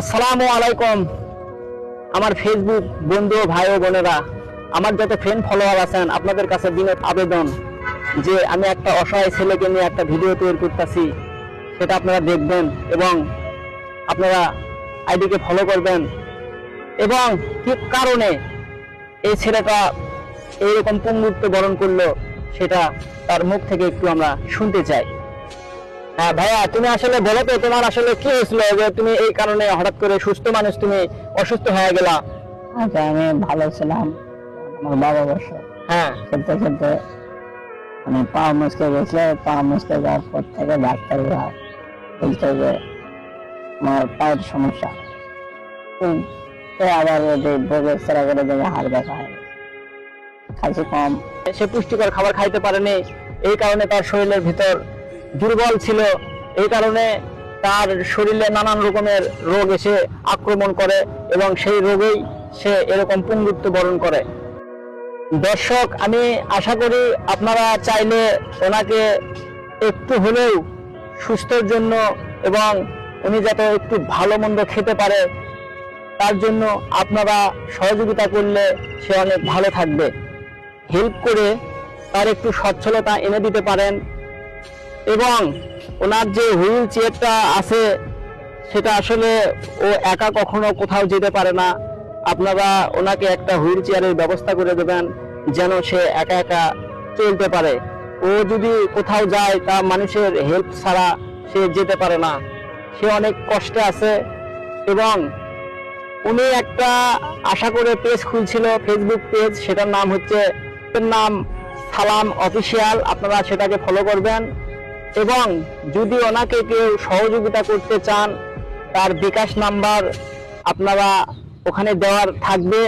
আসসালামু আলাইকুম। আমার ফেসবুক বন্ধু ভাই ও বোনেরা, আমার যত ফ্রেন্ড ফলোয়ার আছেন, আপনাদের কাছে বিনোদ আবেদন যে আমি একটা অসহায় ছেলেকে নিয়ে একটা ভিডিও তৈরি করতেছি, সেটা আপনারা দেখবেন এবং আপনারা আইডিকে ফলো করবেন। এবং কি কারণে এই ছেলেটা এইরকম পঙ্গুত্ব বরণ করল, সেটা তার মুখ থেকে একটু আমরা শুনতে চাই। হ্যাঁ ভাইয়া তুমি আসলে বলো তো তোমার আসলে কি হয়েছিল যে তুমি এই কারণে হঠাৎ করে সুস্থ মানুষ তুমি অসুস্থ হয়ে গেলা? আচ্ছা আমি ভালো ছিলাম। আমার বাবা অবশ্য হ্যাঁ। খেলতে খেলতে মানে পা মুচকে গেছিল পা মুচকে যাওয়ার পর থেকে ডাক্তাররা বলছে যে আমার পায়ের সমস্যা। তো আবার বলে এক্সরা করে দেখে হাড় দেখা হয়। খাইছি কম। সে পুষ্টিকর খাবার খাইতে পারেনি এই কারণে তার শরীরের ভিতর দুর্বল ছিল। এই কারণে তার শরীরে নানান রকমের রোগ এসে আক্রমণ করে এবং সেই রোগেই সে এরকম পুঙ্গুত্ব বরণ করে। দর্শক, আমি আশা করি আপনারা চাইলে ওনাকে একটু হলেও সুস্থর জন্য এবং উনি যাতে একটু ভালো মন্দ খেতে পারে, তার জন্য আপনারা সহযোগিতা করলে সে অনেক ভালো থাকবে। হেল্প করে তার একটু সচ্ছলতা এনে দিতে পারেন। এবং ওনার যে হুইল চেয়ারটা আছে, সেটা আসলে ও একা কখনো কোথাও যেতে পারে না। আপনারা ওনাকে একটা হুইল চেয়ারের ব্যবস্থা করে দেবেন যেন সে একা একা চলতে পারে। ও যদি কোথাও যায়, তা মানুষের হেল্প ছাড়া সে যেতে পারে না। সে অনেক কষ্টে আছে এবং উনি একটা আশা করে পেজ খুলছিল, ফেসবুক পেজ, সেটার নাম হচ্ছে নাম সালাম অফিসিয়াল, আপনারা সেটাকে ফলো করবেন। এবং যদি ওনাকে কেউ সহযোগিতা করতে চান তার বিকাশ নাম্বার আপনারা ওখানে দেওয়ার থাকবে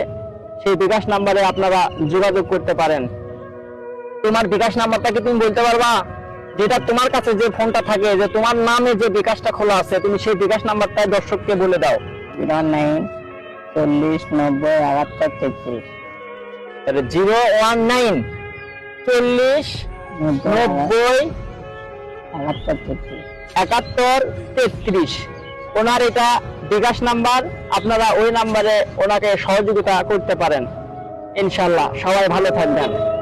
সেই বিকাশ নাম্বারে আপনারা যোগাযোগ করতে পারেন। তোমার বিকাশ নাম্বারটা কি তুমি বলতে পারবা? যেটা তোমার কাছে যে ফোনটা থাকে যে তোমার নামে যে বিকাশটা খোলা আছে তুমি সেই বিকাশ নাম্বারটা দর্শককে বলে দাও। জিরো নাইন চল্লিশ নব্বই একাত্তর তেত্রিশ। জিরো ওয়ান নাইন চল্লিশ নব্বই একাত্তর তেত্রিশ। ওনার এটা বিকাশ নাম্বার, আপনারা ওই নাম্বারে ওনাকে সহযোগিতা করতে পারেন। ইনশাল্লাহ, সবাই ভালো থাকবেন।